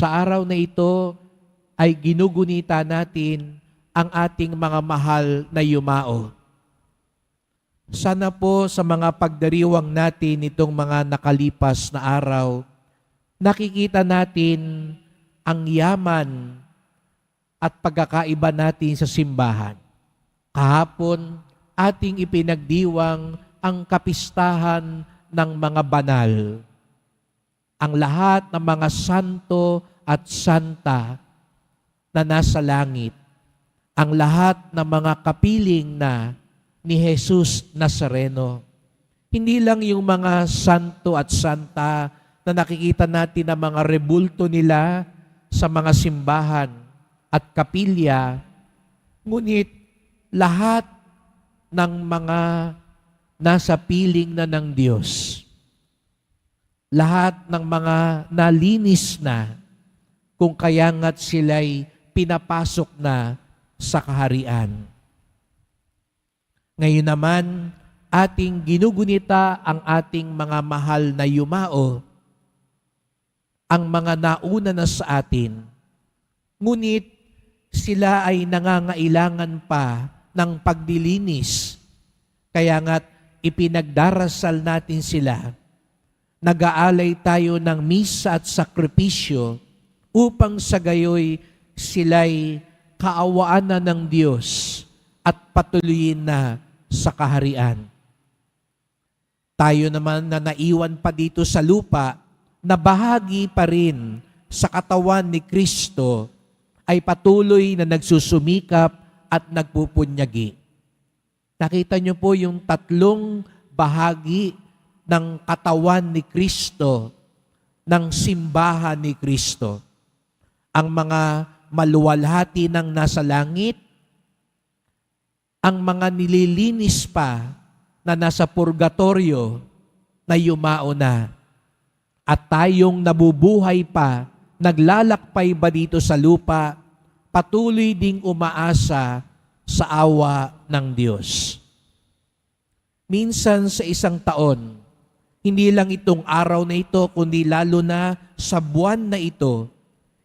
sa araw na ito ay ginugunita natin ang ating mga mahal na yumao. Sana po sa mga pagdariwang natin itong mga nakalipas na araw, nakikita natin ang yaman at pagkakaiba natin sa simbahan. Kahapon, ating ipinagdiwang ang kapistahan ng mga banal. Ang lahat ng mga santo at santa na nasa langit. Ang lahat ng mga kapiling na ni Jesus Nazareno. Hindi lang yung mga santo at santa na nakikita natin na mga rebulto nila sa mga simbahan at kapilya, ngunit lahat ng mga nasa piling na ng Diyos. Lahat ng mga nalinis na kung kaya nga't sila'y pinapasok na sa kaharian. Ngayon naman, ating ginugunita ang ating mga mahal na yumao, ang mga nauna na sa atin. Ngunit sila ay nangangailangan pa ng pagdilinis. Kaya nga't ipinagdarasal natin sila. Nag-aalay tayo ng misa at sakripisyo upang sa gayoy sila'y kaawaan na ng Diyos at patuloyin na sa kaharian. Tayo naman na naiwan pa dito sa lupa, na bahagi pa rin sa katawan ni Kristo, ay patuloy na nagsusumikap at nagpupunyagi. Nakita niyo po yung tatlong bahagi ng katawan ni Kristo, ng simbahan ni Kristo. Ang mga maluwalhati ng nasa langit, ang mga nililinis pa na nasa purgatorio na yumao na. At tayong nabubuhay pa, naglalakpay ba dito sa lupa, patuloy ding umaasa sa awa ng Diyos. Minsan sa isang taon, hindi lang itong araw na ito, kundi lalo na sa buwan na ito,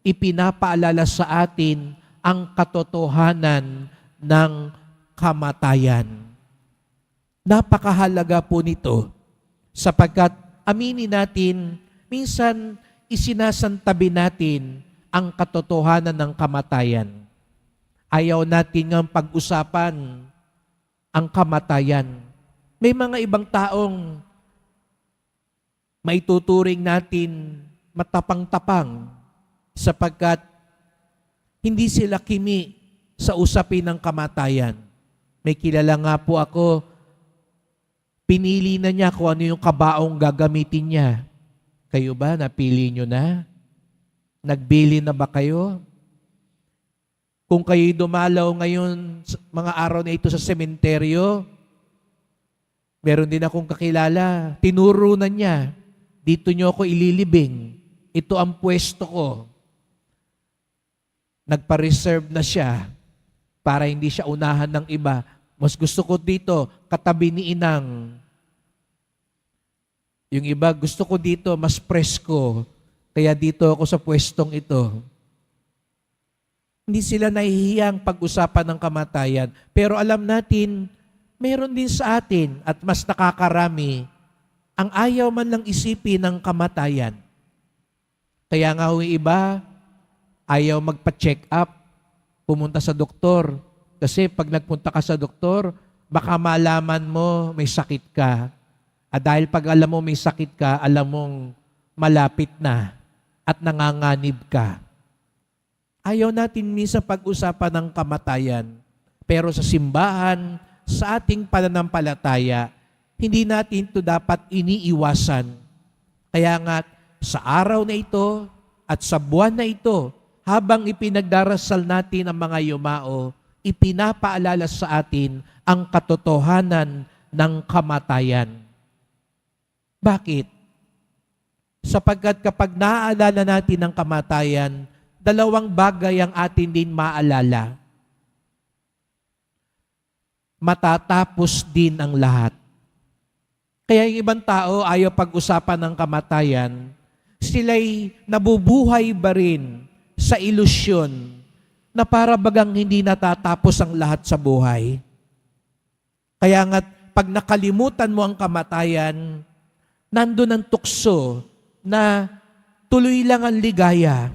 ipinapaalala sa atin ang katotohanan ng kamatayan. Napakahalaga po nito sapagkat aminin natin, minsan isinasantabi natin ang katotohanan ng kamatayan. Ayaw natin ng pag-usapan ang kamatayan. May mga ibang taong maituturing natin matapang-tapang sapagkat hindi sila kimi sa usapin ng kamatayan. May kilala nga po ako, pinili na niya kung ano yung kabaong gagamitin niya. Kayo ba, napili nyo na? Nagbili na ba kayo? Kung kayo dumalaw ngayon mga araw na ito sa sementeryo, meron din akong kakilala, tinuro na niya, dito nyo ako ililibing. Ito ang pwesto ko. Nagpa-reserve na siya para hindi siya unahan ng iba. Mas gusto ko dito, katabi ni inang. Yung iba, gusto ko dito, mas presko. Kaya dito ako sa pwestong ito. Hindi sila nahihiyang pag-usapan ng kamatayan. Pero alam natin, meron din sa atin at mas nakakarami ang ayaw man lang isipin ng kamatayan. Kaya nga yung iba, ayaw magpa-check up, pumunta sa doktor. Kasi pag nagpunta ka sa doktor, baka malaman mo may sakit ka. At dahil pag alam mo may sakit ka, alam mong malapit na at nanganganib ka. Ayaw natin minsan pag-usapan ng kamatayan. Pero sa simbahan, sa ating pananampalataya, hindi natin ito dapat iniiwasan. Kaya nga, sa araw na ito at sa buwan na ito, habang ipinagdarasal natin ang mga yumao, ipinapaalala sa atin ang katotohanan ng kamatayan. Bakit? Sapagkat kapag naaalala natin ang kamatayan, dalawang bagay ang atin din maalala. Matatapos din ang lahat. Kaya yung ibang tao ayaw pag-usapan ng kamatayan, sila'y nabubuhay ba rin sa ilusyon na para bagang hindi natatapos ang lahat sa buhay. Kaya nga, pag nakalimutan mo ang kamatayan, nandun ang tukso na tuloy lang ang ligaya.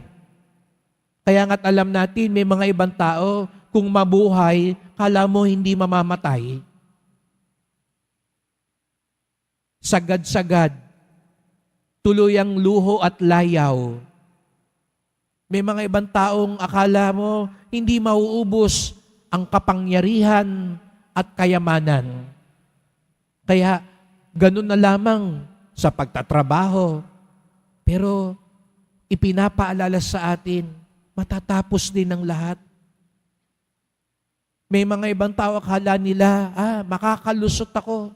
Kaya nga't alam natin, may mga ibang tao, kung mabuhay, kala mo hindi mamamatay. Sagad-sagad, tuloy ang luho at layaw. May mga ibang taong akala mo hindi mauubos ang kapangyarihan at kayamanan. Kaya ganun na lamang sa pagtatrabaho. Pero ipinapaalala sa atin, matatapos din ang lahat. May mga ibang tao akala nila, ah, makakalusot ako.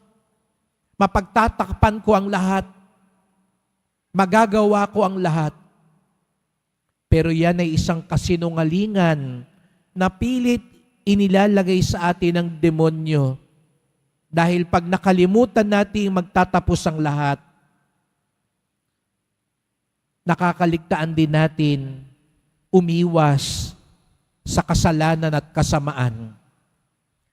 Mapagtatakpan ko ang lahat. Magagawa ko ang lahat. Pero yan ay isang kasinungalingan na pilit inilalagay sa atin ng demonyo. Dahil pag nakalimutan natin magtatapos ang lahat, nakakaligtaan din natin umiwas sa kasalanan at kasamaan.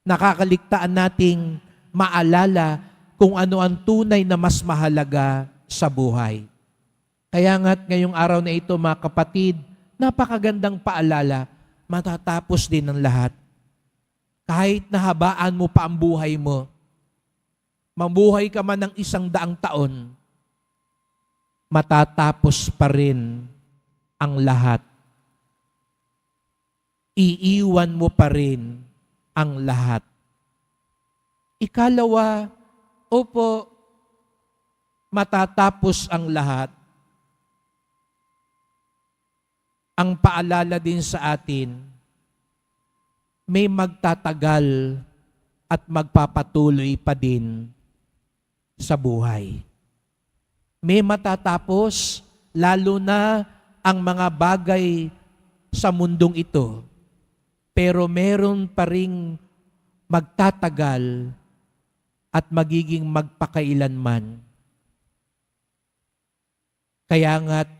Nakakaligtaan nating maalala kung ano ang tunay na mas mahalaga sa buhay. Kaya nga't ngayong araw na ito mga kapatid, napakagandang paalala, matatapos din ang lahat. Kahit nahabaan mo pa ang buhay mo, mabuhay ka man ng isang daang taon, matatapos pa rin ang lahat. Iiwan mo pa rin ang lahat. Ikalawa, opo, matatapos ang lahat. Ang paalala din sa atin, may magtatagal at magpapatuloy pa din sa buhay. May matatapos, lalo na ang mga bagay sa mundong ito. Pero meron pa ring magtatagal at magiging magpakailanman. Kaya nga't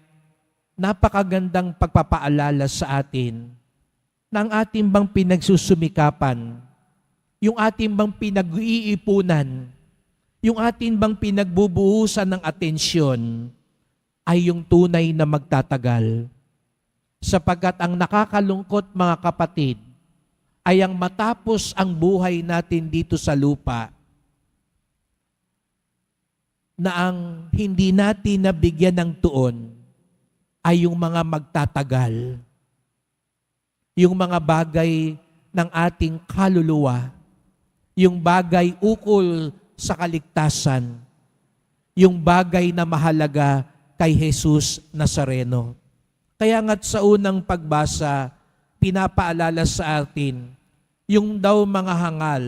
napakagandang pagpapaalala sa atin na ang ating bang pinagsusumikapan, yung ating bang pinag-iipunan, yung ating bang pinagbubuhusan ng atensyon ay yung tunay na magtatagal. Sapagkat ang nakakalungkot mga kapatid ay ang matapos ang buhay natin dito sa lupa na ang hindi natin nabigyan ng tuon ay yung mga magtatagal. Yung mga bagay ng ating kaluluwa. Yung bagay ukol sa kaligtasan. Yung bagay na mahalaga kay Jesus Nazareno. Kaya nga't sa unang pagbasa, pinapaalala sa atin, yung daw mga hangal,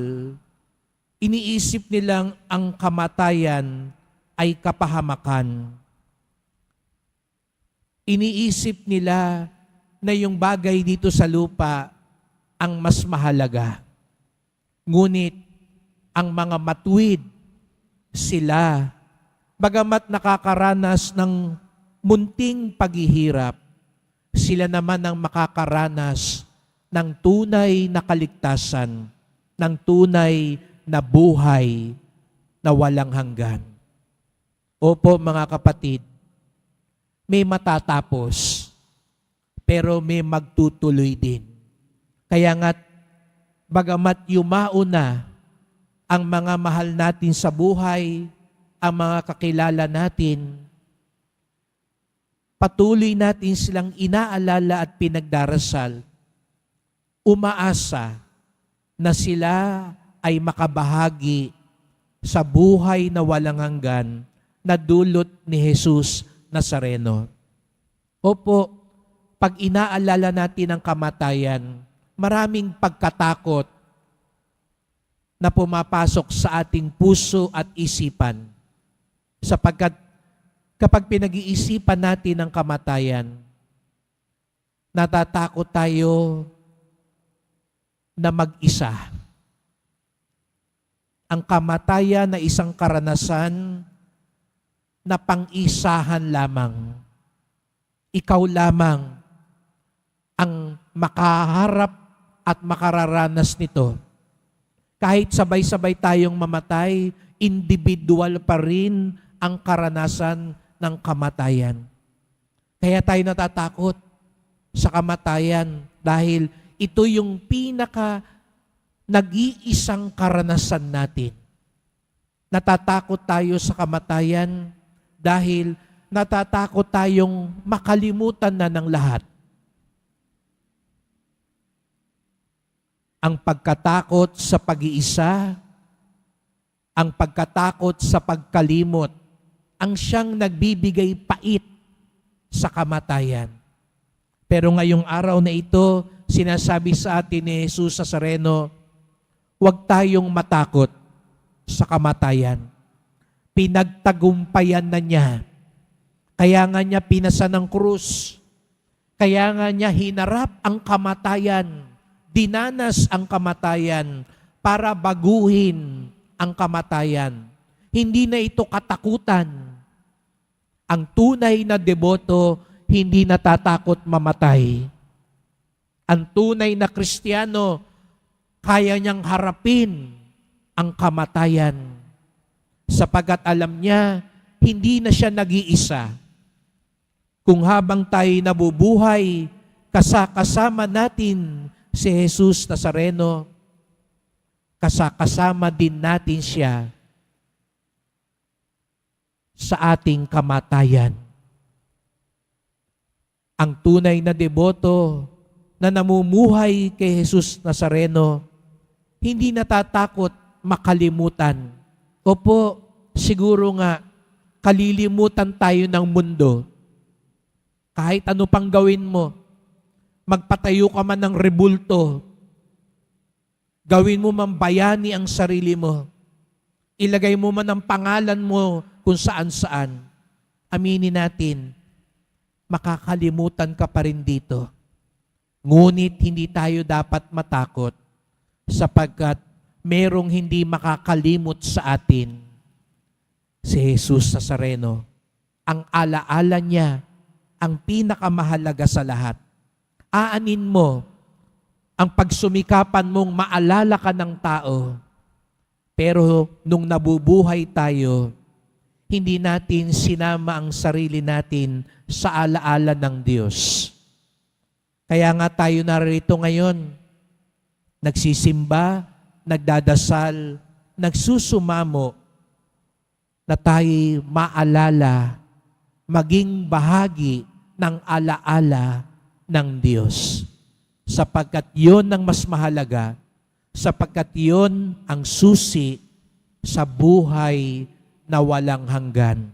iniisip nilang ang kamatayan ay kapahamakan. Iniisip nila na yung bagay dito sa lupa ang mas mahalaga. Ngunit ang mga matuwid, sila, bagamat nakakaranas ng munting paghihirap, sila naman ang makakaranas ng tunay na kaligtasan, ng tunay na buhay na walang hanggan. Opo mga kapatid, may matatapos, pero may magtutuloy din. Kaya nga, bagamat yumao na ang mga mahal natin sa buhay, ang mga kakilala natin, patuloy natin silang inaalala at pinagdarasal, umaasa na sila ay makabahagi sa buhay na walang hanggan na dulot ni Jesus Nazareno. Opo, pag inaalala natin ang kamatayan, maraming pagkatakot na pumapasok sa ating puso at isipan. Sapagkat kapag pinag-iisipan natin ang kamatayan, natatakot tayo na mag-isa. Ang kamatayan na isang karanasan na pang-isahan lamang. ikaw lamang ang makaharap at makararanas nito. Kahit sabay-sabay tayong mamatay, individual pa rin ang karanasan ng kamatayan. Kaya tayo natatakot sa kamatayan dahil ito yung pinaka nag-iisang karanasan natin. Natatakot tayo sa kamatayan dahil natatakot tayong makalimutan na ng lahat. Ang pagkatakot sa pag-iisa, ang pagkatakot sa pagkalimot, ang siyang nagbibigay pait sa kamatayan. Pero ngayong araw na ito, sinasabi sa atin ni Jesus sa Sareno, huwag tayong matakot sa kamatayan. Pinagtagumpayan na niya. Kaya nga niya pinasa ng krus. Kaya nga niya hinarap ang kamatayan. Dinanas ang kamatayan para baguhin ang kamatayan. Hindi na ito katakutan. Ang tunay na deboto, hindi natatakot mamatay. Ang tunay na Kristiyano, kaya niyang harapin ang kamatayan. Sapagat alam niya, hindi na siya nag-iisa. Kung habang tayo nabubuhay, kasakasama natin si Jesus Nazareno, kasakasama din natin siya sa ating kamatayan. Ang tunay na deboto na namumuhay kay Jesus Nazareno, hindi natatakot makalimutan. Opo, siguro nga, kalilimutan tayo ng mundo. Kahit ano pang gawin mo, magpatayo ka man ng rebulto, gawin mo man bayani ang sarili mo, ilagay mo man ang pangalan mo kung saan-saan, aminin natin, makakalimutan ka pa rin dito. Ngunit hindi tayo dapat matakot sapagkat merong hindi makakalimot sa atin si Jesus Nazareno. Ang alaala niya, ang pinakamahalaga sa lahat. Aanin mo ang pagsumikapan mong maalala ka ng tao. Pero nung nabubuhay tayo, hindi natin sinama ang sarili natin sa alaala ng Diyos. Kaya nga tayo narito ngayon, nagsisimba, nagdadasal, nagsusumamo na tayo maalala, maging bahagi ng alaala ng Diyos. Sapagkat yon ang mas mahalaga, sapagkat yon ang susi sa buhay na walang hanggan.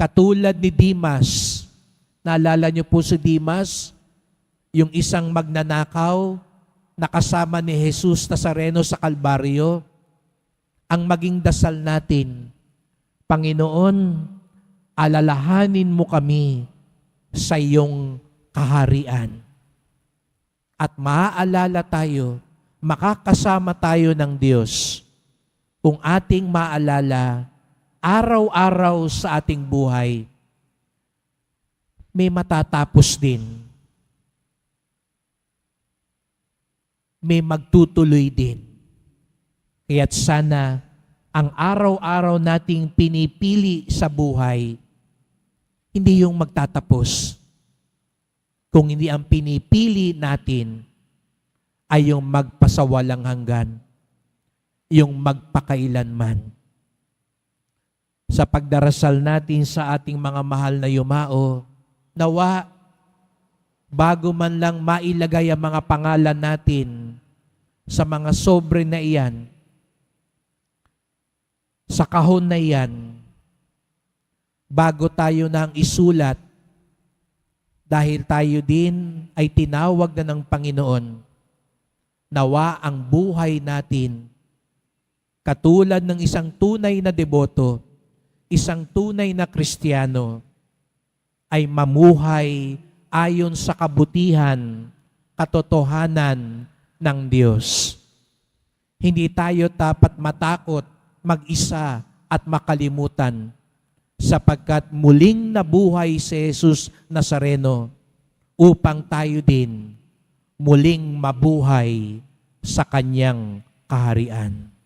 Katulad ni Dimas, naalala niyo po si Dimas, yung isang magnanakaw, nakasama ni Jesus Nazareno sa Kalbaryo, ang maging dasal natin, Panginoon, alalahanin mo kami sa iyong kaharian. At maaalala tayo, makakasama tayo ng Diyos kung ating maalala araw-araw sa ating buhay, may matatapos din. May magtutuloy din. Kaya't sana ang araw-araw nating pinipili sa buhay, hindi yung magtatapos. Kung hindi ang pinipili natin ay yung magpasawalang hanggan, yung magpakailanman sa pagdarasal natin sa ating mga mahal na yumao, nawa, bago man lang mailagay ang mga pangalan natin sa mga sobre na iyan, sa kahon na iyan, bago tayo nang isulat, dahil tayo din ay tinawag na ng Panginoon, nawa ang buhay natin, katulad ng isang tunay na deboto, isang tunay na Kristiyano ay mamuhay ayon sa kabutihan, katotohanan ng Diyos. Hindi tayo dapat matakot mag-isa at makalimutan sapagkat muling nabuhay si Jesus Nazareno upang tayo din muling mabuhay sa kanyang kaharian.